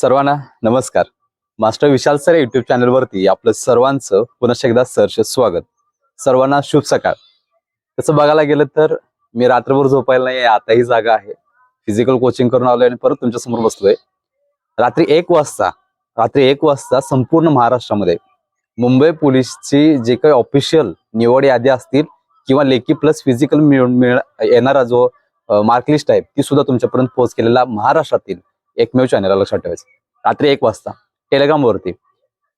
सर्वांना नमस्कार. मास्टर विशाल sir YouTube चॅनलवरती आपलं सर्वांचं पुन्हा एकदा सरचे स्वागत. सर्वांना शुभ सकाळ. तसं बघायला गेलं तर मी रात्रभर झोपायला नाही आता ही जागा आहे. फिजिकल कोचिंग करून आलोय आणि परत तुमच्यासमोर बसलोय. रात्री एक वाजता रात्री एक वाजता संपूर्ण महाराष्ट्रामध्ये मुंबई पोलीसची जे काही ऑफिशियल निवड यादी असतील किंवा लेखी प्लस फिजिकल मिळून मिळ येणारा जो मार्कलिस्ट आहे ती सुद्धा तुमच्यापर्यंत पोहोच केलेला महाराष्ट्रातील एकमेव चॅनल लक्षात ठेवायचं. रात्री एक वाजता टेलिग्रामवरती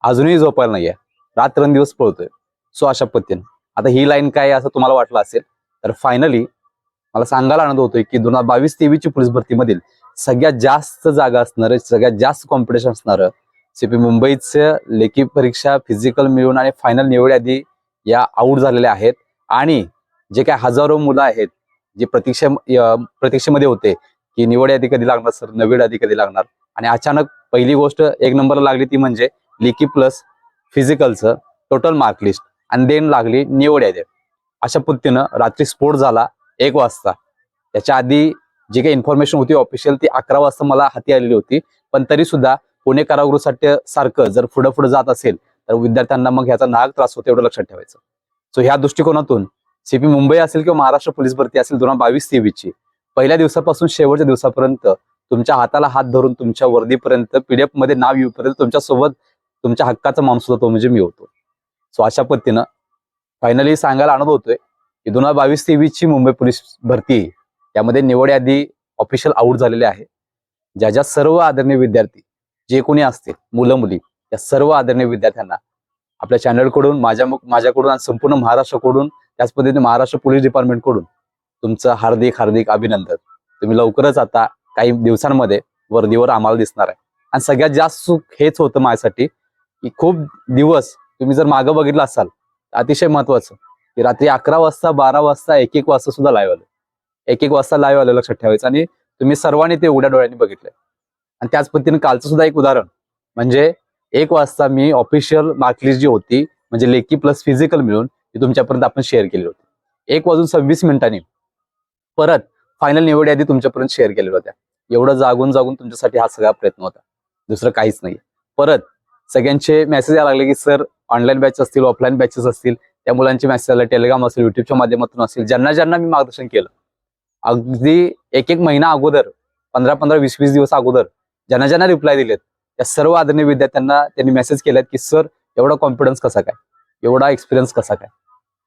अजूनही झोपायला नाहीये. रात्रंदिवस पळतोय. सो अशा पद्धतीनं. आता ही लाईन काय असं तुम्हाला वाटलं असेल तर फायनली मला सांगायला आनंद होतोय की दोन हजार बावीस तेवीसची पोलीस भरतीमधील सगळ्यात जास्त जागा असणारं सगळ्यात जास्त कॉम्पिटिशन असणारं सीपी मुंबईचं लेखी परीक्षा फिजिकल मिळून आणि फायनल निवड यादी या आऊट झालेल्या आहेत. आणि जे काय हजारो मुलं आहेत जे प्रतीक्षा प्रतीक्षेमध्ये होते की निवड यादी कधी लागणार सर नवीन यादी कधी लागणार? आणि अचानक पहिली गोष्ट एक नंबरला लागली ती म्हणजे लिकी प्लस फिजिकलचं टोटल मार्क लिस्ट आणि देन लागली निवड यादी. अशा पद्धतीनं रात्री स्फोट झाला एक वाजता. त्याच्या आधी जी काही इन्फॉर्मेशन होती ऑफिशियल ती अकरा वाजता मला हाती आलेली होती. पण तरी सुद्धा पुणे कारागृहासाठी सारखं जर पुढं पुढे जात असेल तर विद्यार्थ्यांना मग ह्याचा नाग त्रास होतो एवढं लक्षात ठेवायचं. सो ह्या दृष्टिकोनातून सीपी मुंबई असेल किंवा महाराष्ट्र पोलीस भरती असेल दोन हजार बावीस तेवीसची पहिल्या दिवसापासून शेवटच्या दिवसापर्यंत तुमच्या हाताला हात धरून तुमच्या वर्दीपर्यंत पीडीएफमध्ये नाव येऊपर्यंत तुमच्यासोबत तुमच्या हक्काचा माणूस होता तो म्हणजे मी होतो. सो अशा पद्धतीनं फायनली सांगायला आनंद होतोय की दोन हजार बावीस तेवीसची मुंबई पोलीस भरती यामध्ये निवड यादी ऑफिशियल आऊट झालेली आहे. ज्या ज्या सर्व आदरणीय विद्यार्थी जे कोणी असतील मुलं मुली त्या सर्व आदरणीय विद्यार्थ्यांना आपल्या चॅनलकडून माझ्या माझ्याकडून आणि संपूर्ण महाराष्ट्राकडून त्याच पद्धतीने महाराष्ट्र पोलीस डिपार्टमेंटकडून तुमचं हार्दिक हार्दिक अभिनंदन. तुम्ही लवकरच आता काही दिवसांमध्ये वर्दीवर आम्हाला दिसणार आहे. आणि सगळ्यात जास्त सुख हेच होतं माझ्यासाठी की खूप दिवस तुम्ही जर मागं बघितलं असाल अतिशय महत्वाचं की रात्री अकरा वाजता बारा वाजता एक एक वाजता सुद्धा लाईव्ह आलं. एक एक वाजता लाईव्ह आलं लक्षात ठेवायचं आणि तुम्ही सर्वांनी ते उघड्या डोळ्यांनी बघितलंय. आणि त्याच पद्धतीने कालचं सुद्धा एक उदाहरण. म्हणजे एक वाजता मी ऑफिशियल मार्कलिस्ट जी होती म्हणजे लेखी प्लस फिजिकल मिळून ती तुमच्यापर्यंत आपण शेअर केली होती. एक वाजून सव्वीस मिनिटांनी परत फायनल निवड यादी तुमच्यापर्यंत शेअर केलेल्या होत्या. एवढं जागून जागून तुमच्यासाठी हा सगळा प्रयत्न होता. दुसरं काहीच नाही परत सगळ्यांचे मेसेज यायला लागले की सर ऑनलाईन बॅच असतील ऑफलाईन बॅचेस असतील त्या मुलांचे मेसेज आले टेलिग्राम असेल युट्यूबच्या माध्यमातून असेल ज्यांना ज्यांना मी मार्गदर्शन केलं. अगदी एक एक महिना अगोदर पंधरा पंधरा वीस वीस दिवस अगोदर ज्यांना ज्यांना रिप्लाय दिलेत त्या सर्व आदरणीय विद्यार्थ्यांना त्यांनी मेसेज केलेत की सर एवढा कॉन्फिडन्स कसा काय? एवढा एक्सपिरियन्स कसा काय?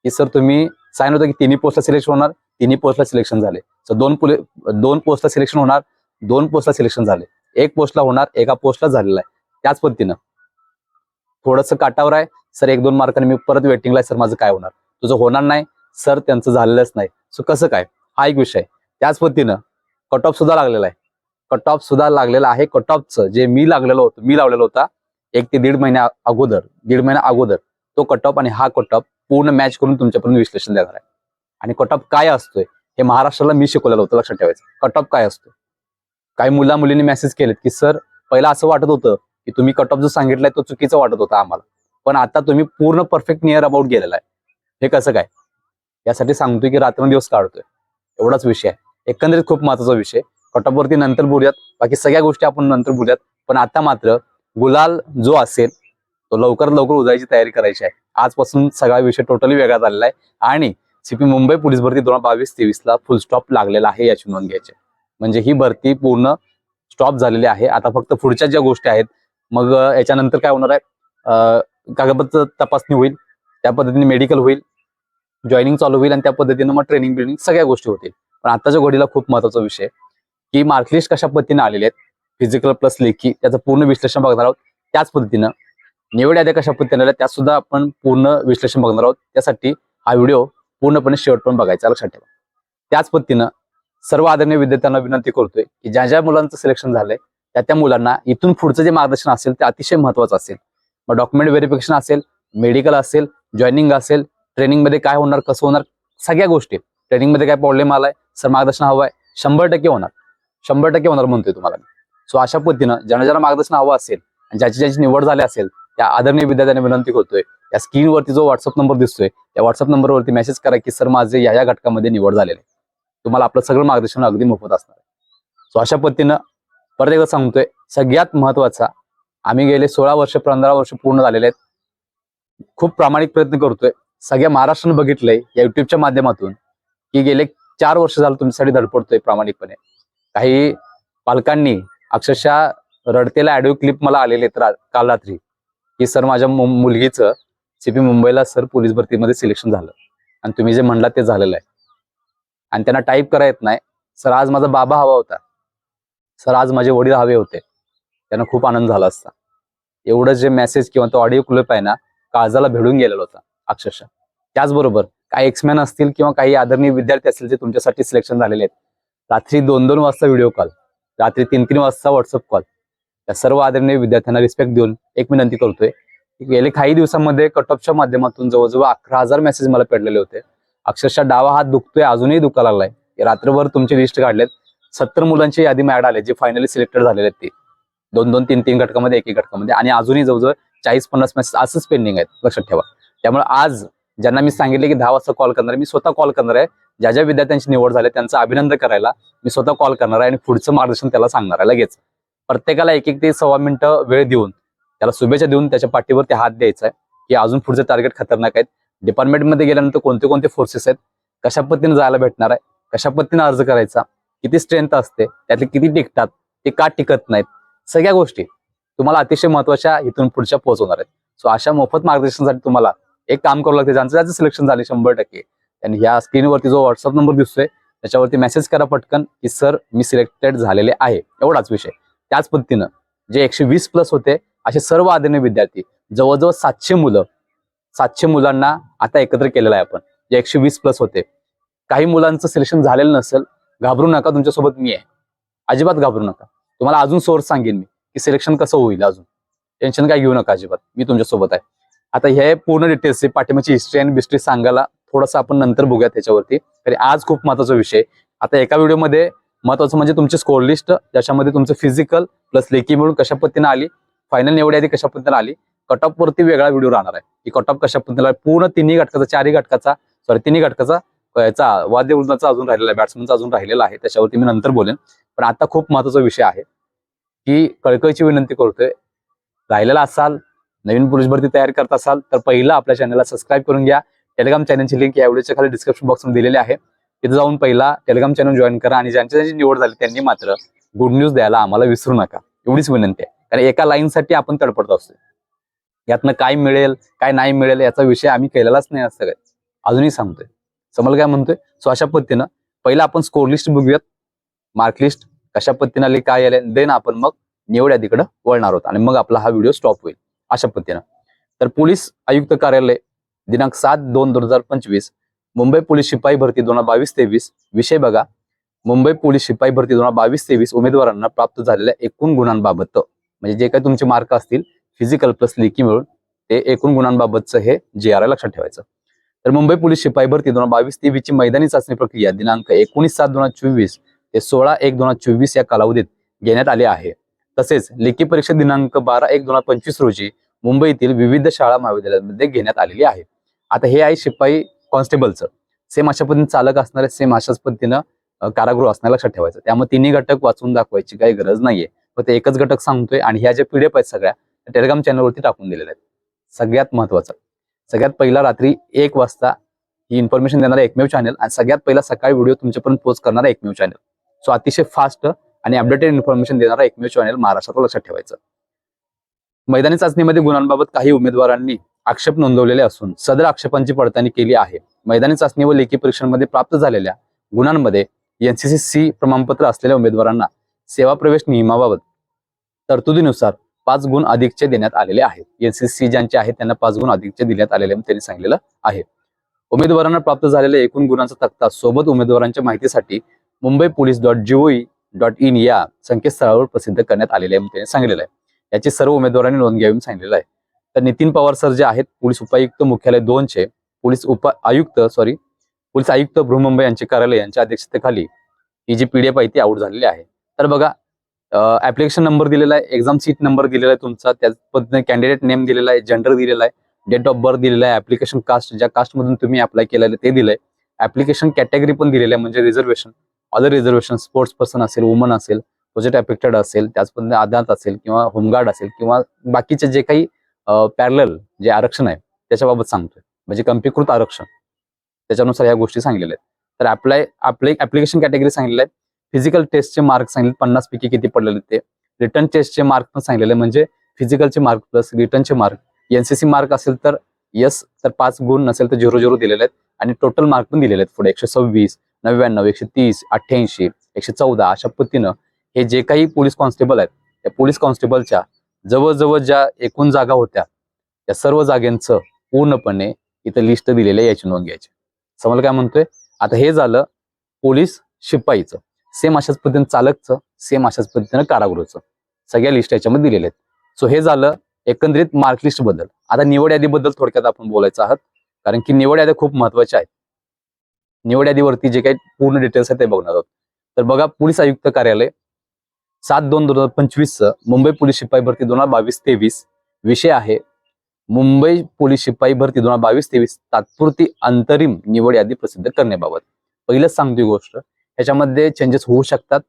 की सर तुम्ही सांगितलं होतं की तिन्ही पोस्टला सिलेक्शन होणार. तिन्ही पोस्टला सिलेक्शन झाले. सो दोन पुले दोन पोस्टला सिलेक्शन होणार दोन पोस्टला सिलेक्शन झाले. एक पोस्टला होणार एका पोस्टला झालेला आहे. त्याच पद्धतीनं. थोडंसं काटावर आहे. सर एक दोन मार्काने मी परत वेटिंगला आहे. सर माझं काय होणार? तुझं होणार नाही. सर त्यांचं झालेलंच नाही. सो कसं काय? हा एक विषय त्याच पद्धतीनं कट ऑफ सुद्धा लागलेला आहे. कट ऑफ सुद्धा लागलेला आहे. कट ऑफचं जे मी लागलेलं होतं मी लावलेला होता एक ते दीड महिन्या अगोदर दीड महिन्या अगोदर तो कट ऑफ आणि हा कट ऑफ पूर्ण मॅच करून तुमच्यापर्यंत विश्लेषण देणार आहे. आणि कट ऑफ काय असतोय? हे महाराष्ट्राला मी शिकवलेलं होतं लक्षात ठेवायचं. कट ऑफ काय असतो? काही मुला मुलींनी मेसेज केलेत की सर पहिला असं वाटत होतं की तुम्ही कट ऑफ जो सांगितलाय तो चुकीचा वाटत होता आम्हाला. पण आता तुम्ही पूर्ण परफेक्ट नियर अबाउट गेलेला आहे. हे कसं काय? यासाठी सांगतोय की रात्रंदिवस काढतोय. एवढाच विषय आहे. एकंदरीत खूप महत्त्वाचा विषय. कट वरती नंतर बोलूयात. बाकी सगळ्या गोष्टी आपण नंतर बोलूयात. पण आता मात्र गुलाल जो असेल तो लवकर लवकर उदायची तयारी करायची आहे. आजपासून सगळा विषय टोटली वेगळा झालेला आहे. आणि सीपी मुंबई पोलीस भरती दोन हजार बावीस तेवीस ला फुल स्टॉप लागलेला आहे याची नोंद घ्यायची. म्हणजे ही भरती पूर्ण स्टॉप झालेली आहे. आता फक्त पुढच्या ज्या गोष्टी आहेत मग याच्यानंतर काय होणार आहे? कागदपत्र तपासणी होईल त्या पद्धतीने मेडिकल होईल जॉईनिंग चालू होईल आणि त्या पद्धतीनं मग ट्रेनिंग बिल्डिंग सगळ्या गोष्टी होतील. पण आताच्या घडीला खूप महत्त्वाचा विषय की मार्कलिस्ट कशा पद्धतीने आलेले आहेत? फिजिकल प्लस लेखी त्याचं पूर्ण विश्लेषण बघणार आहोत. त्याच पद्धतीनं निवड याद्या कशा पद्धतीने आल्या त्या सुद्धा आपण पूर्ण विश्लेषण बघणार आहोत. त्यासाठी हा व्हिडिओ पूर्णपणे शेवटपण बघायचा. लक्षात ठेवा. त्याच पद्धतीनं सर्व आदरणीय विद्यार्थ्यांना विनंती करतोय की ज्या ज्या मुलांचं सिलेक्शन झालंय त्या त्या मुलांना इथून पुढचं जे मार्गदर्शन असेल ते अतिशय महत्वाचं असेल. मग डॉक्युमेंट व्हेरिफिकेशन असेल मेडिकल असेल जॉईनिंग असेल ट्रेनिंगमध्ये काय होणार कसं होणार सगळ्या गोष्टी. ट्रेनिंगमध्ये काय प्रॉब्लेम आलाय सर मार्गदर्शन हवं आहे शंभर टक्के होणार. शंभर टक्के होणार म्हणतोय तुम्हाला सो अशा पद्धतीनं ज्यांना ज्यांना मार्गदर्शन हवं असेल आणि ज्याची ज्याची निवड झाली असेल त्या आदरणीय विद्यार्थ्यांनी विनंती करतोय या स्क्रीनवरती जो व्हॉट्सअप नंबर दिसतोय त्या व्हॉट्सअप नंबरवरती मेसेज करा की सर माझे या या घटकामध्ये निवड झालेले आहे. तुम्हाला आपलं सगळं मार्गदर्शन अगदी मोफत असणार आहे. सो अशा पद्धतीनं परत एकदा सांगतोय सगळ्यात महत्त्वाचा आम्ही गेले सोळा वर्ष पंधरा वर्ष पूर्ण झालेले आहेत. खूप प्रामाणिक प्रयत्न करतोय. सगळ्या महाराष्ट्रानं बघितलंय या युट्यूबच्या माध्यमातून की गेले चार वर्ष झालं तुमच्यासाठी धडपडतोय प्रामाणिकपणे. काही पालकांनी अक्षरशः रडतेला ऑडिओ क्लिप मला आलेले आहेत रा- काल रात्री की सर माझ्या मुलगीचं सीपी मुंबईला सर पोलीस भरतीमध्ये सिलेक्शन झालं. आणि तुम्ही जे म्हणला ते झालेलं आहे. आणि त्यांना टाईप करा येत नाही. सर आज माझा बाबा हवा होता. सर आज माझे वडील हवे होते. त्यांना खूप आनंद झाला असता. एवढं जे मेसेज किंवा तो ऑडिओ क्लिप आहे ना काळजाला भिडून गेलेला होता अक्षरशः. त्याचबरोबर काही एक्समॅन असतील किंवा काही आदरणीय विद्यार्थी असतील जे तुमच्यासाठी सिलेक्शन झालेले आहेत. रात्री दोन दोन वाजता व्हिडिओ कॉल रात्री तीन तीन वाजता व्हॉट्सअप कॉल त्या सर्व आदरणीय विद्यार्थ्यांना रिस्पेक्ट देऊन एक विनंती करतोय गेले काही दिवसांमध्ये कटऑफच्या माध्यमातून जवळजवळ अकरा हजार मेसेज मला पडलेले होते. अक्षरशः डावा हात दुखतोय अजूनही दुखा लागलाय. रात्रभर तुमची लिस्ट काढलेत. सत्तर मुलांची यादी मॅड आले जे फायनली सिलेक्टेड झालेले आहेत ते. दोन दोन तीन तीन घटकामध्ये एक एक घटकामध्ये आणि अजूनही जवळजवळ चाळीस पन्नास मेसेज असंच पेंडिंग आहेत. लक्षात ठेवा. त्यामुळे आज ज्यांना मी सांगितले की दहा वाजता कॉल करणार आहे मी स्वतः कॉल करणार आहे. ज्या ज्या विद्यार्थ्यांची निवड झाली त्यांचं अभिनंदन करायला मी स्वतः कॉल करणार आहे आणि पुढचं मार्गदर्शन त्याला सांगणार आहे. लगेच. प्रत्येकाला एक एक ते सव्वा मिनिटं वेळ देऊन त्याला शुभेच्छा देऊन त्याच्या पाठीवरती हात द्यायचा आहे. की अजून पुढचे टार्गेट खतरनाक आहेत. डिपार्टमेंटमध्ये गेल्यानंतर कोणते कोणते फोर्सेस आहेत? कशा पद्धतीने जायला भेटणार आहे? कशा पद्धतीने अर्ज करायचा? किती स्ट्रेंथ असते? त्यातले किती टिकतात? ते का टिकत नाहीत? सगळ्या गोष्टी तुम्हाला अतिशय महत्त्वाच्या इथून पुढच्या पोहोचवणार आहेत. सो अशा मोफत मार्गदर्शनासाठी तुम्हाला एक काम करावं लागते. ज्यांचं ज्याचं सिलेक्शन झाले शंभर टक्के. आणि ह्या स्क्रीनवरती जो व्हॉट्सअप नंबर दिसतोय त्याच्यावरती मेसेज करा पटकन की सर मी सिलेक्टेड झालेले आहे. एवढाच विषय. त्याच पद्धतीनं जे एकशे वीस प्लस होते असे सर्व आदरणीय विद्यार्थी जवळजवळ सातशे मुलं सातशे मुलांना आता एकत्र केलेलं आहे आपण. जे एकशे वीस प्लस होते. काही मुलांचं सिलेक्शन झालेलं नसेल घाबरू नका तुमच्यासोबत मी आहे. अजिबात घाबरू नका. तुम्हाला अजून सोर्स सांगेन मी की सिलेक्शन कसं होईल अजून. टेन्शन काय घेऊ नका अजिबात. मी तुमच्यासोबत आहे. आता हे पूर्ण डिटेल्स पाठिंबाची हिस्ट्री आणि बिस्ट्री सांगायला थोडंसं आपण नंतर बघूया त्याच्यावरती तरी आज खूप महत्त्वाचा विषय. आता एका व्हिडिओमध्ये महत्वाचं म्हणजे तुमची स्कोर लिस्ट ज्याच्यामध्ये तुमचं फिजिकल प्लस लेखी मिळून कशा पद्धतीने आली फायनल निवड आधी कशा पद्धतीने आली? कट ऑफ वरती वेगळा व्हिडिओ राहणार आहे. की कट ऑफ कशा पद्धतीने पूर्ण तिन्ही घटकाचा चारही घटकाचा सॉरी तिन्ही घटकाचा याचा वाद्यवृंदाचा अजून राहिलेला आहे. बॅट्समनचा अजून राहिलेला आहे. त्याच्यावरती मी नंतर बोलेन. पण आता खूप महत्त्वाचा विषय आहे की कळकळीची विनंती करतोय. राहिलेला असाल नवीन पुरुष भरती तयार करत असाल तर पहिलं आपल्या चॅनलला सबस्क्राईब करून घ्या. टेलिग्राम चॅनलची लिंक या व्हिडिओच्या खाली डिस्क्रिप्शन बॉक्समध्ये दिलेली आहे. तिथे जाऊन पहिला टेलिग्राम चॅनल जॉईन करा आणि ज्यांच्या ज्यांची निवड झाली त्यांनी मात्र गुड न्यूज द्यायला आम्हाला विसरू नका. एवढीच विनंती आहे. कारण एका लाईनसाठी आपण तडपडत असतो यातनं काय मिळेल काय नाही मिळेल याचा विषय आम्ही केलेलाच नाही असं काय अजूनही सांगतोय. समजलं काय म्हणतोय? सो अशा पद्धतीनं पहिला आपण स्कोर लिस्ट बघूयात. मार्क लिस्ट कशा पद्धतीने आली काय आले देन आपण मग निवड यादीकडे वळणार आहोत. आणि मग आपला हा व्हिडिओ स्टॉप होईल. अशा पद्धतीनं. तर पोलीस आयुक्त कार्यालय दिनांक सात दोन दोन हजार पंचवीस मुंबई पोलीस शिपाई भरती दोन हजार बावीस तेवीस विषय बघा. मुंबई पोलीस शिपाई भरती दोन हजार बावीस तेवीस उमेदवारांना प्राप्त झालेल्या एकूण गुणांबाबत. म्हणजे जे काही तुमचे मार्क असतील फिजिकल प्लस लेखी मिळून ते एकूण गुणांबाबतचं हे जी आर लक्षात ठेवायचं. तर मुंबई पोलीस शिपाई भरती दोन हजार बावीस तेवीसची मैदानी चाचणी प्रक्रिया दिनांक एकोणीस सात दोन हजार चोवीस ते सोळा एक दोन हजार चोवीस या कालावधीत घेण्यात आले आहे. तसेच लेखी परीक्षा दिनांक बारा एक दोन हजार पंचवीस रोजी मुंबईतील विविध शाळा महाविद्यालयांमध्ये घेण्यात आलेली आहे. आता हे आहे शिपाई कॉन्स्टेबलचं. सेम अशा पद्धतीने चालक असणारे सेम अशाच पद्धतीनं कारागृह असणार लक्षात ठेवायचं. त्यामुळे तिन्ही घटक वाचून दाखवायची काही गरज नाहीये. फक्त एकच घटक सांगतोय आणि ह्या ज्या पीडीएफ आहेत सगळ्या टेलिग्राम चॅनलवरती टाकून दिलेल्या आहेत. सगळ्यात महत्वाचं सगळ्यात पहिला रात्री एक वाजता ही इन्फॉर्मेशन देणारा एकमेव चॅनल आणि सगळ्यात पहिला सकाळी व्हिडिओ तुमच्यापर्यंत पोस्ट करणारा एकमेव चॅनल सो अतिशय फास्ट आणि अपडेटेड इन्फॉर्मेशन देणारा एकमेव चॅनल महाराष्ट्रात लक्षात ठेवायचं. मैदानी चाचणीमध्ये गुणांबाबत काही उमेदवारांनी आक्षेप नोंदवलेले असून सदर आक्षेपांची पडताळणी केली आहे. मैदानी चाचणी व लेखी परीक्षांमध्ये प्राप्त झालेल्या गुणांमध्ये एनसीसी सी प्रमाणपत्र असलेल्या उमेदवारांना सेवा प्रवेश नियमाबाबत तरतुदीनुसार पाच गुण अधिकचे देण्यात आलेले आहेत. एनसीसी ज्यांचे आहेत त्यांना पाच गुण अधिकचे देण्यात आलेले त्यांनी सांगितलेलं आहे. उमेदवारांना प्राप्त झालेल्या एकूण गुणांचा तक्ता सोबत उमेदवारांच्या माहितीसाठी Mumbai police dot gov dot in या संकेतस्थळावर प्रसिद्ध करण्यात आलेले आहे त्यांनी सांगितलेलं आहे. याची सर्व उमेदवारांनी नोंद घ्यावी सांगितलेलं आहे. तर नितीन पवार सर जे आहेत पोलीस उपायुक्त मुख्यालय दोनचे पोलीस उप आयुक्त सॉरी पोलीस आयुक्त बृहमुंबई यांचे कार्यालय यांच्या अध्यक्षतेखाली ही जी पीडीएफ आहे ती आउट झालेली आहे. तर बघा ऍप्लिकेशन नंबर दिलेला आहे एक्झाम सीट नंबर दिलेला आहे तुमचा त्याच पद्धतीने कॅन्डिडेट नेम दिलेला आहे जेंडर दिलेला आहे डेट ऑफ बर्थ दिलेला आहे ऍप्लिकेशन कास्ट ज्या कास्टमधून तुम्ही अप्लाय केलेलं ते दिलंय. ऍप्लिकेशन कॅटेगरी पण दिलेलं आहे म्हणजे reservation other reservation sports person असेल वुमन असेल प्रोजेक्ट अफेक्टेड असेल त्याच पद्धतीने आदात असेल किंवा होमगार्ड असेल किंवा बाकीचे जे काही पॅरल जे आरक्षण आहे त्याच्याबाबत सांगतोय. म्हणजे कंपीकृत आरक्षण. त्याच्यानुसार ह्या गोष्टी सांगितलेल्या आहेत. तर अप्लाय अप्लिकेशन ऍप्लिकेशन कॅटेगरी सांगितले आहेत फिजिकल टेस्टचे मार्क सांगितले पन्नास पैकी किती पडलेले ते. रिटर्न टेस्टचे मार्क पण सांगितलेले म्हणजे फिजिकलचे मार्क प्लस रिटर्नचे मार्क एनसीसी मार्क असेल तर यस तर पाच गुण नसेल तर झिरो झिरो दिलेले आहेत. आणि टोटल मार्क पण दिलेले आहेत पुढे एकशे सव्वीस नव्याण्णव एकशे तीस अठ्ठ्याऐंशी एकशे चौदा अशा पद्धतीनं हे जे काही पोलीस कॉन्स्टेबल आहेत त्या पोलीस कॉन्स्टेबलच्या जवळजवळ ज्या एकूण जागा होत्या त्या सर्व जागेंचं पूर्णपणे इथं लिस्ट दिलेलं आहे याची नोंद घ्यायची. समजा काय म्हणतोय? आता हे झालं पोलीस शिपाईचं. सेम अशाच पद्धतीनं चालकचं सेम अशाच पद्धतीनं कारागृहचं. सगळ्या लिस्ट याच्यामध्ये दिलेल्या आहेत. सो हे झालं एकंदरीत मार्क लिस्टबद्दल आता निवड यादीबद्दल थोडक्यात आपण बोलायचं आहात. कारण की निवड याद्या खूप महत्त्वाच्या आहेत निवड यादीवरती जे काही पूर्ण डिटेल्स आहेत ते बघणार आहोत. तर बघा पोलीस आयुक्त कार्यालय सात दोन दोन हजार पंचवीस मुंबई पोलीस शिपाई भरती दोन हजार बावीस तेवीस विषय आहे. मुंबई पोलीस शिपाई भरती दोन हजार बावीस तेवीस तात्पुरती अंतरिम निवड यादी प्रसिद्ध करण्याबाबत. पहिलंच सांगतो गोष्ट ह्याच्यामध्ये चेंजेस होऊ शकतात.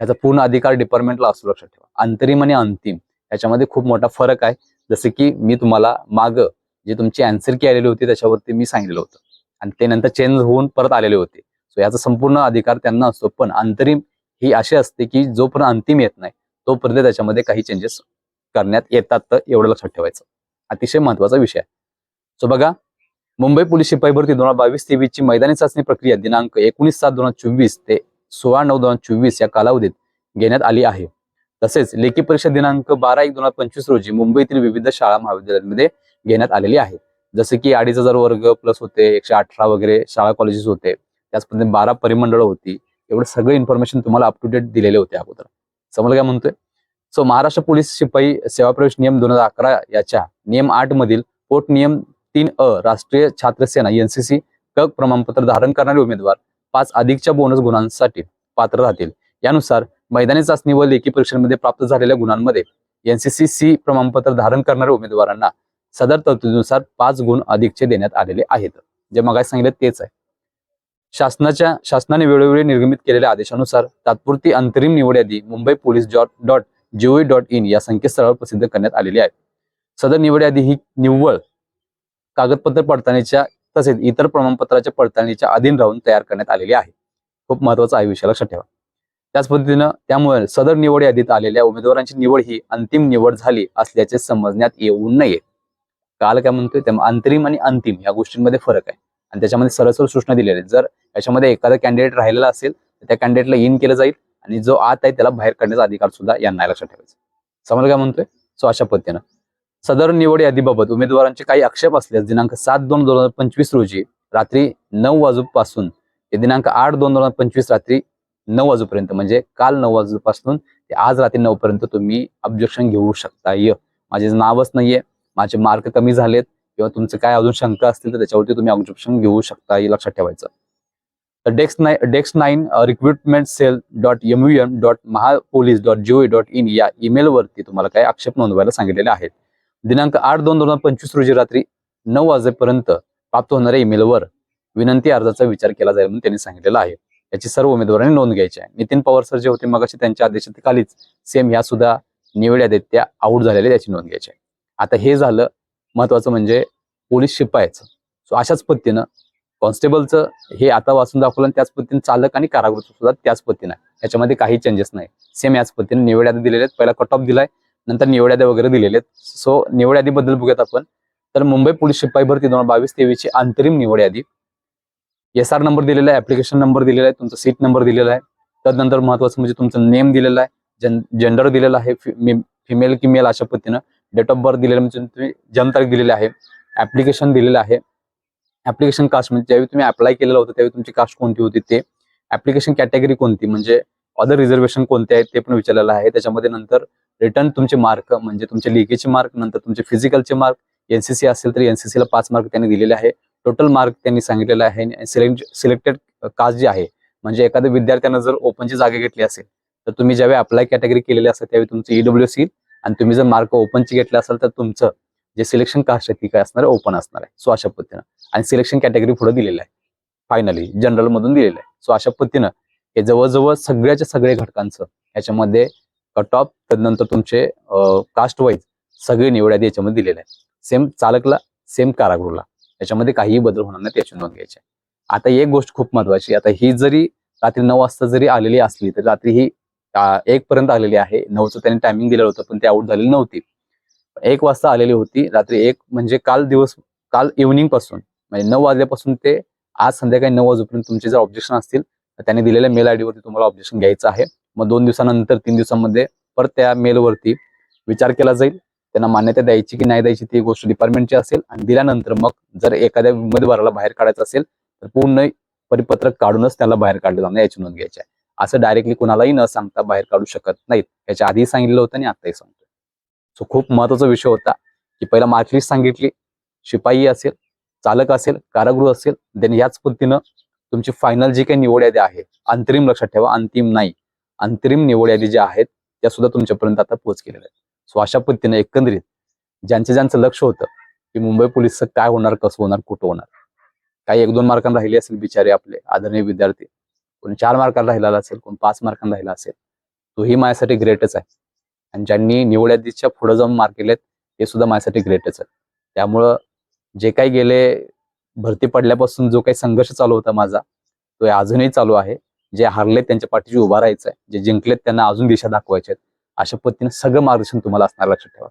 याचा पूर्ण अधिकार डिपार्टमेंटला असू लक्षात ठेवा. अंतरिम आणि अंतिम याच्यामध्ये खूप मोठा फरक आहे. जसे की मी तुम्हाला माग जे तुमची अँसर की आलेली होती त्याच्यावरती मी सांगितलं होतं. आणि ते नंतर चेंज होऊन परत आलेले होते. सो याचा संपूर्ण अधिकार त्यांना असतो. पण अंतरिम ही अशी असते की जोपर्यंत अंतिम येत नाही तोपर्यंत त्याच्यामध्ये काही चेंजेस करण्यात येतात तर एवढं लक्षात ठेवायचं. अतिशय महत्त्वाचा विषय आहे. सो बघा मुंबई पोलीस शिपाई भरती दोन हजार बावीस तेवीस ची मैदानी चाचणी प्रक्रिया दिनांक एकोणीस सात दोन हजार चोवीस ते सोळा नऊ दोन हजार चोवीस या कालावधीत घेण्यात आली आहे. तसेच लेखी परीक्षा दिनांक बारा एक दोन हजार पंचवीस रोजी मुंबईतील विविध शाळा महाविद्यालयांमध्ये घेण्यात आलेली आहे. जसे की अडीच हजार वर्ग प्लस होते एकशे अठरा वगैरे शाळा कॉलेजेस होते. त्याच पद्धतीने बारा परिमंडळ होती. एवढे सगळे इन्फॉर्मेशन तुम्हाला अप टू डेट दिलेले होते अगोदर. समजलं काय म्हणतोय? सो महाराष्ट्र पोलीस शिपाई सेवा प्रवेश नियम दोन हजार अकरा याच्या नियम आठ मधील पोट नियम तीन अ राष्ट्रीय छात्र सेना एनसीसी क प्रमाणपत्र धारण करणारे उमेदवार पाच अधिकच्या बोनस गुणांसाठी पात्र राहतील. यानुसार मैदानी चाचणी व लेखी परीक्षांमध्ये प्राप्त झालेल्या गुणांमध्ये एनसीसी सी प्रमाणपत्र धारण करणाऱ्या उमेदवारांना सदर तरतुदीनुसार पाच गुण अधिकचे देण्यात आलेले आहेत. जे मग सांगितलं तेच आहे. शासनाच्या शासनाने वेळोवेळी निर्गमित केलेल्या आदेशानुसार तात्पुरती अंतरिम निवड यादी Mumbai police dot dot gov dot in या संकेतस्थळावर प्रसिद्ध करण्यात आलेली आहे. सदर निवड यादी ही निव्वळ कागदपत्र पडताळणीच्या तसेच इतर प्रमाणपत्राच्या पडताळणीच्या अधीन राहून तयार करण्यात आलेली आहे. खूप महत्त्वाचा आहे विषय लक्षात ठेवा. त्याच पद्धतीनं त्यामुळे सदर निवड यादीत आलेल्या उमेदवारांची निवड ही अंतिम निवड झाली असल्याचे समजण्यात येऊ नये. काल काय म्हणतोय? त्यामुळे अंतरिम आणि अंतिम या गोष्टींमध्ये फरक आहे. आणि त्याच्यामध्ये सरळ सरळ सूचना दिलेल्या आहेत. जर याच्यामध्ये एखादा कॅन्डिडेट राहिलेला असेल तर त्या कॅन्डिडेटला इन केलं जाईल आणि जो आत आहे त्याला बाहेर काढण्याचा अधिकार सुद्धा यांना लक्षात ठेवायचा. समोर काय म्हणतोय? सो अशा पद्धतीनं. सदर निवड यादीबाबत उमेदवारांचे काही आक्षेप असल्यास दिनांक सात दोन दोन हजार पंचवीस रोजी रात्री नऊ वाजूपासून ते दिनांक आठ दोन दोन हजार पंचवीस रात्री नऊ वाजूपर्यंत म्हणजे काल नऊ वाजूपासून ते आज रात्री नऊ पर्यंत तुम्ही ऑब्जेक्शन घेऊ शकता य माझे नावच नाहीये माझे मार्क कमी झालेत किंवा तुमचे काय अजून शंका असतील तर त्याच्यावरती तुम्ही ऑब्जेक्शन घेऊ शकता हे लक्षात ठेवायचं. तर डेक्स nine desks nine recruitment sale dot M you M dot Mahapolice dot Jio dot in या ईमेलवरती तुम्हाला काही आक्षेप नोंदवायला सांगितलेले आहेत. दिनांक आठ दोन दोन हजार पंचवीस रोजी रात्री नऊ वाजेपर्यंत प्राप्त होणाऱ्या ईमेलवर विनंती अर्जाचा विचार केला जाईल म्हणून त्यांनी सांगितलेलं आहे. याची सर्व उमेदवारांनी नोंद घ्यायची आहे. नितीन पवार सर जे होते मगाशी त्यांच्या आदेशाखालीच सेम ह्या सुद्धा निवड्या देत त्या आऊट झालेल्या त्याची नोंद घ्यायची आहे. आता हे झालं महत्वाचं म्हणजे पोलीस शिपायचं सो अशाच पद्धतीनं कॉन्स्टेबलचं हे आता वाचून दाखवलं त्याच पद्धतीने चालक आणि कारागृह सुद्धा त्याच पद्धतीनं आहे. याच्यामध्ये काही चेंजेस नाही. सेम याच पद्धतीने निवड दिलेल्या दिलेले आहेत. पहिला कट ऑफ दिलाय. नंतर निवड्यादी वगैरे दिलेले आहेत. सो निवड यादीबद्दल बघूयात आपण. तर मुंबई पोलीस शिपाई भरती दोन हजार बावीस तेवीसची अंतरिम निवड यादी एस आर नंबर दिलेला आहे ऍप्लिकेशन नंबर दिलेला आहे तुमचा सीट नंबर दिलेला आहे. त्यानंतर महत्वाचं म्हणजे तुमचं नेम दिलेलं आहे जन जेंडर दिलेलं आहे फिमेल की मेल अशा पद्धतीनं. डेट ऑफ बर्थ दिलेलं म्हणजे तुम्ही जन्मतारीख दिलेली आहे. ऍप्लिकेशन दिलेलं आहे. ऍप्लिकेशन कास्ट म्हणजे ज्यावेळी तुम्ही अप्लाय केलेलं होतं त्यावेळी तुमची कास्ट कोणती होती ते. ऍप्लिकेशन कॅटेगरी कोणती म्हणजे अदर रिझर्वेशन कोणते आहेत ते पण विचारलेलं आहे. त्याच्यामध्ये नंतर रिटर्न तुमचे मार्क म्हणजे तुमचे लिगेचे मार्क नंतर तुमचे फिजिकलचे मार्क एनसीसी असेल तर एनसीसीला पाच मार्क त्यांनी दिलेले आहे. टोटल मार्क त्यांनी सांगितलेला आहे सिलेक्ट सिलेक्टेड कास्ट जे आहे म्हणजे एखाद्या विद्यार्थ्यानं जर ओपनची जागा घेतली असेल तर तुम्ही ज्यावेळी अप्लाय कॅटेगरी केलेली असेल त्यावेळी तुमचं ईडब्ल्यू येईल. आणि तुम्ही जर मार्क ओपनची घेतले असेल तर तुमचं जे सिलेक्शन कास्ट आहे ती काय असणार आहे? ओपन असणार आहे. सो अशा पद्धतीनं. आणि सिलेक्शन कॅटेगरी पुढे दिलेलं आहे. फायनली जनरल मधून दिलेलं आहे. सो अशा पद्धतीनं हे जवळजवळ सगळ्याच्या सगळ्या घटकांचं याच्यामध्ये कट ऑफ त्यानंतर तुमचे कास्ट वाईज सगळे निवड यादी याच्यामध्ये दिलेले आहे सेम चालकला सेम कारागृहला. याच्यामध्ये काहीही बदल होणार नाही त्याची नोंद घ्यायची आता एक गोष्ट खूप महत्वाची आता ही जरी रात्री नऊ वाजता जरी आलेली असली तर रात्री ही एक पर्यंत आलेली आहे. नऊचं त्यांनी टायमिंग दिलेलं होतं पण ते आउट झालेली नव्हती. एक वाजता आलेली होती. रात्री एक म्हणजे काल दिवस काल इव्हनिंगपासून म्हणजे नऊ वाजल्यापासून ते आज संध्याकाळी नऊ वाजेपर्यंत तुमचे जर ऑब्जेक्शन असतील तर त्यांनी दिलेल्या मेल आयडी वरती तुम्हाला ऑब्जेक्शन घ्यायचं आहे. मग दोन दिवसानंतर तीन दिवसांमध्ये परत त्या मेलवरती विचार केला जाईल. त्यांना मान्यता द्यायची की नाही द्यायची ती गोष्ट डिपार्टमेंटची असेल आणि दिल्यानंतर मग जर एखाद्या उमेदवाराला बाहेर काढायचं असेल तर पूर्ण परिपत्रक काढूनच त्याला बाहेर काढलं जाणार याची नोंद घ्यायची आहे. असं डायरेक्टली कुणालाही न सांगता बाहेर काढू शकत नाहीत. याच्या आधी सांगितलं होतं आणि आताही सांगतोय. सो खूप महत्त्वाचा विषय होता की पहिला मार्कलिस्ट सांगितली शिपाई असेल चालक असेल कारागृह असेल देन याच पद्धतीनं तुमची फायनल जी काही निवड यादी आहे. अंतरिम लक्षात ठेवा अंतिम नाही. अंतरिम निवड यादी ज्या आहेत त्या सुद्धा तुमच्यापर्यंत आता पोहोच केलेल्या आहेत. सो अशा पद्धतीने एकंदरीत ज्यांचं ज्यांचं लक्ष होतं की मुंबई पोलीसचं काय होणार कसं होणार कुठं होणार? काही एक दोन मार्कांना राहिले असेल बिचारे आपले आदरणीय विद्यार्थी. कोण चार मार्कांना राहिलेला असेल कोण पाच मार्कांना राहिला असेल. तोही माझ्यासाठी ग्रेटच आहे. आणि ज्यांनी निवड यादीच्या पुढे जाऊन मार्क केलेत हे सुद्धा माझ्यासाठी ग्रेटच आहे. त्यामुळं जे काही गेले भरती पडल्यापासून जो काही संघर्ष चालू होता माझा तो अजूनही चालू आहे. जे हारलेत त्यांच्या पाठीशी उभा राहायचं आहे जे जिंकलेत त्यांना अजून दिशा दाखवायच्या आहेत अशा पद्धतीने सगळं मार्गदर्शन तुम्हाला असणार लक्षात ठेवा.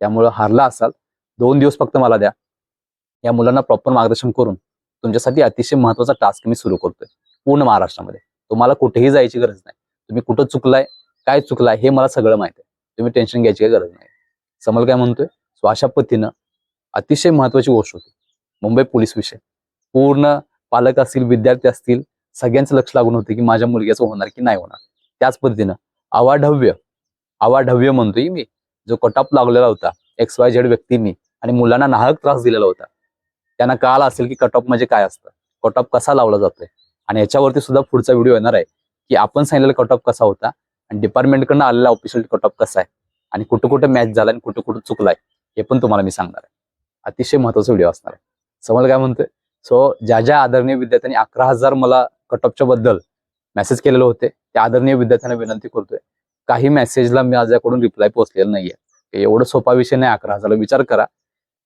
त्यामुळं हारला असाल दोन दिवस फक्त मला द्या. या मुलांना प्रॉपर मार्गदर्शन करून तुमच्यासाठी अतिशय महत्त्वाचा टास्क मी सुरू करतोय पूर्ण महाराष्ट्रामध्ये. तुम्हाला कुठेही जायची गरज नाही. तुम्ही कुठं चुकलाय काय चुकलाय हे मला सगळं माहिती आहे. तुम्ही टेन्शन घ्यायची काही गरज नाही. समल काय म्हणतोय? सो अशा पद्धतीनं अतिशय महत्वाची गोष्ट होती. मुंबई पोलीस विषय. पूर्ण पालक असतील विद्यार्थी असतील सगळ्यांचं लक्ष लागून होतं की माझ्या मुलग्याचं होणार की नाही होणार. त्याच पद्धतीनं अवाढव्य अवाढव्य म्हणतोय मी जो कटाप लागलेला होता एक्स वाय झेड व्यक्तींनी आणि मुलांना नाहक त्रास दिलेला होता. त्यांना कळालं असेल की कटॉप म्हणजे काय असतं. कटॉप कसा लावला जातोय? आणि याच्यावरती सुद्धा पुढचा व्हिडिओ येणार आहे की आपण सांगितलेला कटअप कसा होता आणि डिपार्टमेंटकडनं आलेला ऑफिशियल कटॉप कसा आहे आणि कुठं कुठं मॅच झाला आणि कुठं कुठं चुकलाय हे पण तुम्हाला मी सांगणार आहे. अतिशय महत्त्वाचा व्हिडिओ असणार आहे. समज काय म्हणतोय? सो ज्या ज्या आदरणीय विद्यार्थ्यांनी अकरा हजार मला कटऑफच्या बद्दल मेसेज केलेले होते. त्या आदरणीय विद्यार्थ्यांना विनंती करतोय. काही मेसेजला माझ्याकडून रिप्लाय पोहोचलेला नाहीये. एवढं सोपा विषय नाही अकरा हजारला विचार करा.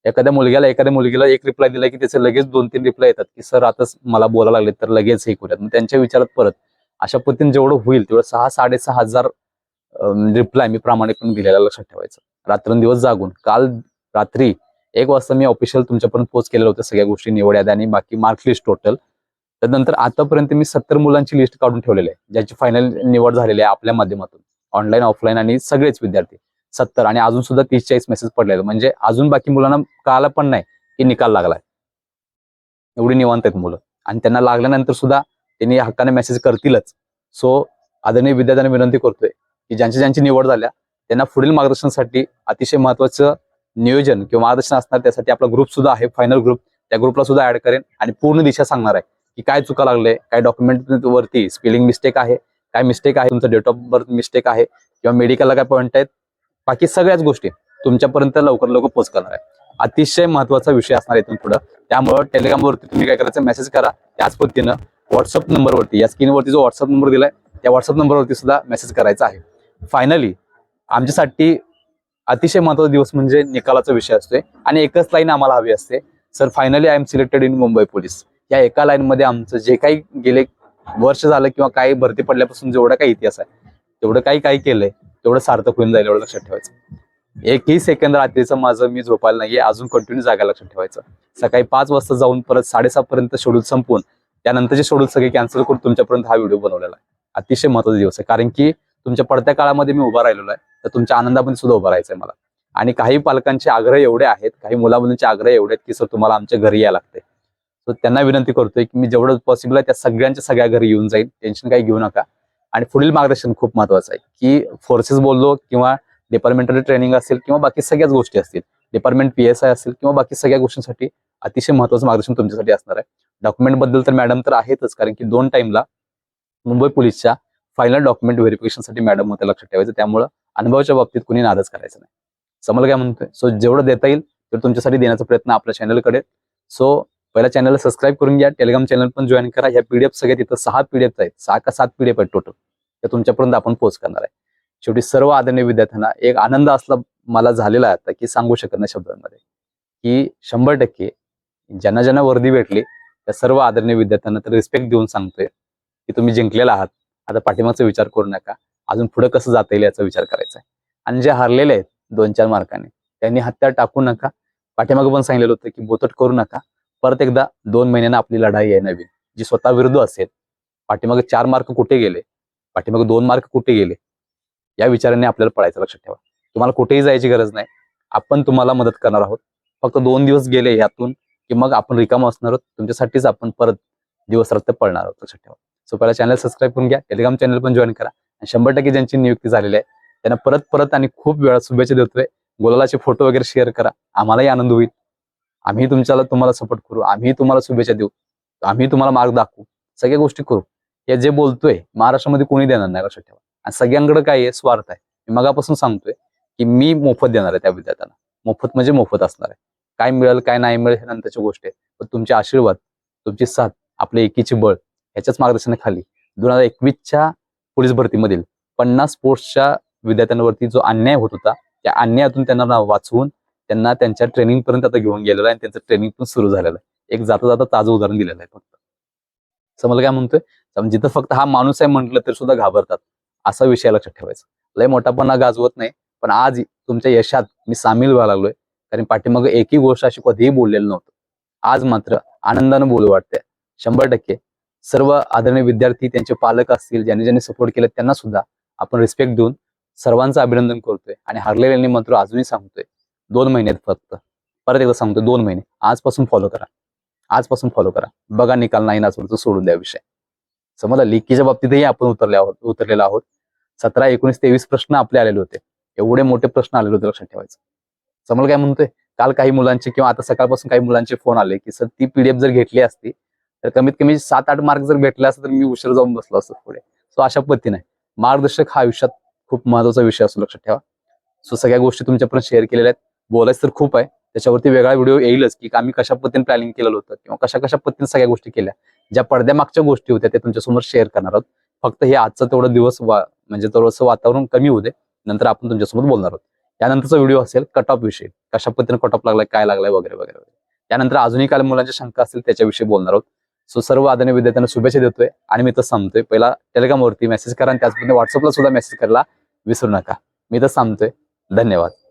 एखाद्या मुलग्याला एखाद्या मुलगीला एक रिप्लाय दिला की त्याचे लगेच दोन तीन रिप्लाय येतात की सर आताच मला बोलायला लागले तर लगेच हे करूयात. मग त्यांच्या विचारात परत अशा पद्धतीने जेवढं होईल तेवढं सहा साडेसहा हजार रिप्लाय मी प्रामाणिकपणे दिलेला लक्षात ठेवायचं. रात्रंदिवस जागून काल रात्री एक वाजता मी ऑफिशियल तुमच्यापर्यंत पोच केलेलं होतं. सगळ्या गोष्टी निवड आणि बाकी मार्कलिस्ट टोटल त्यानंतर आतापर्यंत मी सत्तर मुलांची लिस्ट काढून ठेवलेली आहे ज्याची फायनल निवड झालेली आहे आपल्या माध्यमातून. ऑनलाईन ऑफलाईन आणि सगळेच विद्यार्थी. सत्तर आणि अजून सुद्धा तीस चाळीस मेसेज पडले म्हणजे अजून बाकी मुलांना कळाला पण नाही की निकाल लागलाय. एवढी निवांत आहेत मुलं. आणि त्यांना लागल्यानंतर सुद्धा त्यांनी हक्काने मेसेज करतीलच. सो आदरणीय विद्यार्थ्यांना विनंती करतोय की ज्यांची ज्यांची निवड झाल्या त्यांना पुढील मार्गदर्शनासाठी अतिशय महत्वाचं नियोजन किंवा मार्गदर्शन असणार त्यासाठी आपला ग्रुप सुद्धा आहे फायनल ग्रुप त्या ग्रुपला सुद्धा ऍड करेन आणि पूर्ण दिशा सांगणार आहे. की काय चुका लागले काय डॉक्युमेंट वरती स्पेलिंग मिस्टेक आहे काय मिस्टेक आहे तुमचं डेट ऑफ बर्थ मिस्टेक आहे किंवा मेडिकलला काय पॉईंट आहेत बाकी सगळ्याच गोष्टी तुमच्यापर्यंत लवकर लवकर पोच करणार आहे अतिशय महत्त्वाचा विषय असणार आहे पुढं. त्यामुळं टेलिग्रामवरती तुम्ही काय करायचं मेसेज करा. त्याच पद्धतीनं व्हॉट्सअप नंबरवरती या स्क्रीनवरती जो व्हॉट्सअप नंबर दिलाय त्या व्हॉट्सअप नंबरवरती सुद्धा मेसेज करायचा आहे. फायनली आमच्यासाठी अतिशय महत्त्वाचा दिवस म्हणजे निकालाचा विषय असतोय आणि एकच लाईन आम्हाला हवी असते. Sir finally I'm selected in Mumbai police या एका लाईन मध्ये आमचं जे काही गेले वर्ष झालं किंवा काही भरती पडल्यापासून जेवढा काही इतिहास आहे तेवढं काही काही केलंय तेवढं सार्थक होऊन जाईल एवढं लक्षात ठेवायचं. एकही सेकंद रात्रीचं माझं मी झोपायला नाहीये अजून कंटिन्यू जागा लक्षात ठेवायचं. सकाळी पाच वाजता जाऊन परत साडेसहा पर्यंत शेड्यूल संपवून त्यानंतरचे शेड्यूल सगळे कॅन्सल करून तुमच्यापर्यंत हा व्हिडिओ बनवलेला आहे. अतिशय महत्त्वाचा दिवस आहे कारण की तुमच्या पडत्या काळामध्ये मी उभा राहिलेलो आहे तर तुमच्या आनंदामध्ये सुद्धा उभा राहायचंय मला. आणि काही पालकांचे आग्रह एवढे आहेत काही मुला मुलींचे आग्रह एवढे आहेत की सर तुम्हाला आमच्या घरी यायला लागते सो त्यांना विनंती करतोय की मी जेवढं पॉसिबल आहे त्या सगळ्यांच्या सगळ्या घरी येऊन जाईल. टेन्शन काही घेऊ नका. आणि पुढील मार्गदर्शन खूप महत्वाचं आहे की फोर्सेस बोललो किंवा डिपार्टमेंटल ट्रेनिंग असेल किंवा बाकी सगळ्याच गोष्टी असतील. डिपार्टमेंट पी एस आय असेल किंवा बाकी सगळ्या गोष्टींसाठी अतिशय महत्वाचं मार्गदर्शन तुमच्यासाठी असणार आहे. डॉक्युमेंटबद्दल तर मॅडम तर आहेतच कारण की दोन टाइमला मुंबई पोलीसच्या फायनल डॉक्युमेंट व्हेरिफिकेशनसाठी मॅडम होते लक्षात ठेवायचं. त्यामुळं अनुभवाच्या बाबतीत कुणी नाराज करायचं नाही. समज काय म्हणतोय. सो जेवढं देता येईल तेवढं तुमच्यासाठी देण्याचा प्रयत्न आपल्या चॅनलकडे सो पहिल्या चॅनलला सबस्क्राईब करून घ्या. टेलिग्राम चॅनल पण जॉईन करा. ह्या पीडीएफ सगळ्या तिथं सहा पीडीएफ आहेत. सहा का सात पीडीएफ आहेत टोटल त्या तुमच्यापर्यंत आपण पोहोच करणार आहे. शेवटी सर्व आदरणीय विद्यार्थ्यांना एक आनंद असला मला झालेला आहे आता की सांगू शकत नाही शब्दांमध्ये. की शंभर टक्के ज्यांना ज्यांना वर्दी भेटली त्या सर्व आदरणीय विद्यार्थ्यांना तर रिस्पेक्ट देऊन सांगतोय की तुम्ही जिंकलेला आहात. आता पाठीमागचा विचार करू नका. अजून पुढे कसं जाता येईल याचा विचार करायचा आहे. आणि जे हरलेले आहेत दोन चार मार्काने त्यांनी हत्या टाकू नका. पाठीमागं पण सांगितलेलं होतं की बोतट करू नका. परत एकदा दोन महिन्यांना आपली लढाई आहे नवीन जी स्वतः विरुद्ध असेल. पाठीमागे चार मार्क कुठे गेले? पाठीमागे दोन मार्क कुठे गेले? या विचाराने आपल्याला पळायचं लक्षात ठेवा. तुम्हाला कुठेही जायची गरज नाही. आपण तुम्हाला मदत करणार आहोत. फक्त दोन दिवस गेले यातून की मग आपण रिकाम असणार आहोत. तुमच्यासाठीच आपण परत दिवस रात्र पळणार आहोत. लक्षात ठेवा. सो पहिला चॅनल सबस्क्राईब करून घ्या. टेलिग्राम चॅनल पण जॉईन करा. आणि शंभर टक्के ज्यांची नियुक्ती झालेली आहे त्यांना परत परत आणि खूप वेळा शुभेच्छा देतोय. गुलालाचे फोटो वगैरे शेअर करा. आम्हालाही आनंद होईल. आम्ही तुमच्याला तुम्हाला सपोर्ट करू. आम्ही तुम्हाला शुभेच्छा देऊ. आम्ही तुम्हाला मार्ग दाखवू. सगळ्या गोष्टी करू. हे जे बोलतोय महाराष्ट्रामध्ये कोणी देणार नाही लक्षात ठेवा. आणि सगळ्यांकडे काय आहे? स्वार्थ आहे. मी मगापासून सांगतोय की मी मोफत देणार आहे त्या विद्यार्थ्यांना. मोफत म्हणजे मोफत असणार आहे. काय मिळेल काय नाही मिळेल हे नंतरची गोष्ट आहे. पण तुमचे आशीर्वाद तुमची साथ आपले एकीचे बळ ह्याच्याच मार्गदर्शनाखाली दोन हजार एकवीसच्या पोलीस भरतीमधील पन्नास स्पोर्ट्सच्या विद्यार्थ्यांवरती जो अन्याय होत होता त्या अन्यायातून त्यांना वाचवून त्यांना त्यांच्या ट्रेनिंग पर्यंत आता घेऊन गेलेला आहे आणि त्यांचं ट्रेनिंग पण सुरू झालेलं आहे. एक जाता जाता ताजं उदाहरण दिलेलं आहे फक्त. समजलं काय म्हणतोय? जिथं फक्त हा माणूस आहे म्हटलं तरी सुद्धा घाबरतात. असा विषय लक्षात ठेवायचा. लय मोठापणा गाजवत नाही पण आज तुमच्या यशात मी सामील व्हायला लागलोय. कारण पाठीमागं एकही गोष्ट अशी कधीही बोललेलं नव्हतं. आज मात्र आनंदानं बोलू वाटतंय. शंभर टक्के. सर्व आदरणीय विद्यार्थी त्यांचे पालक असतील ज्यांनी ज्यांनी सपोर्ट केलं त्यांना सुद्धा आपण रिस्पेक्ट देऊन सर्वांचं अभिनंदन करतोय. आणि हरलेल्यांनी मात्र अजूनही सांगतोय दोन महिन्यात फक्त. परत एकदा सांगतोय दोन महिने. आजपासून फॉलो करा. आजपासून फॉलो करा. बघा निकाल नाही ना सोडून द्या विषय. समजा लिकीच्या बाबतीतही आपण उतरले आहोत उतरलेलो आहोत. सतरा एकोणीस तेवीस प्रश्न आपले आलेले होते. एवढे मोठे प्रश्न आलेले होते लक्षात ठेवायचं. समजा काय म्हणतोय? काल काही मुलांचे किंवा आता सकाळपासून काही मुलांचे फोन आले की सर ती पीडीएफ जर घेतली असती तर कमीत कमी सात आठ मार्क जर भेटले असते तर मी उशीर जाऊन बसलो असतो पुढे. सो अशा पद्धतीने. मार्गदर्शक हा आयुष्यात खूप महत्त्वाचा विषय असतो लक्षात ठेवा. सो सगळ्या गोष्टी तुमच्यापर्यंत शेअर केलेल्या आहेत. बोलायचं तर खूप आहे. त्याच्यावरती वेगळा व्हिडिओ येईलच की आम्ही कशा पद्धतीने प्लॅनिंग केलेलं होतं किंवा कशा कशा पद्धतीने सगळ्या गोष्टी केल्या. ज्या पडद्यामागच्या गोष्टी होत्या त्या तुमच्यासमोर शेअर करणार आहोत. फक्त हे आजचं तेवढं दिवस वा म्हणजे थोडंसं वातावरण कमी होऊ दे. नंतर आपण तुमच्यासोबत बोलणार आहोत. त्यानंतरचा व्हिडिओ असेल कट ऑफ विषयी. कशा पद्धतीने कट ऑफ लागलाय काय लागलाय वगैरे वगैरे वगैरे. त्यानंतर अजूनही काही मुलांच्या शंका असतील त्याच्याविषयी बोलणार आहोत. सो सर्व आदरणीय विद्यार्थ्यांना शुभेच्छा देतोय आणि मी तर सांगतोय पहिला टेलिग्रामवरती मेसेज करा आणि त्याचप्रमाणे व्हॉट्सअपला सुद्धा मेसेज करायला विसरू नका. मी तर सांगतोय धन्यवाद.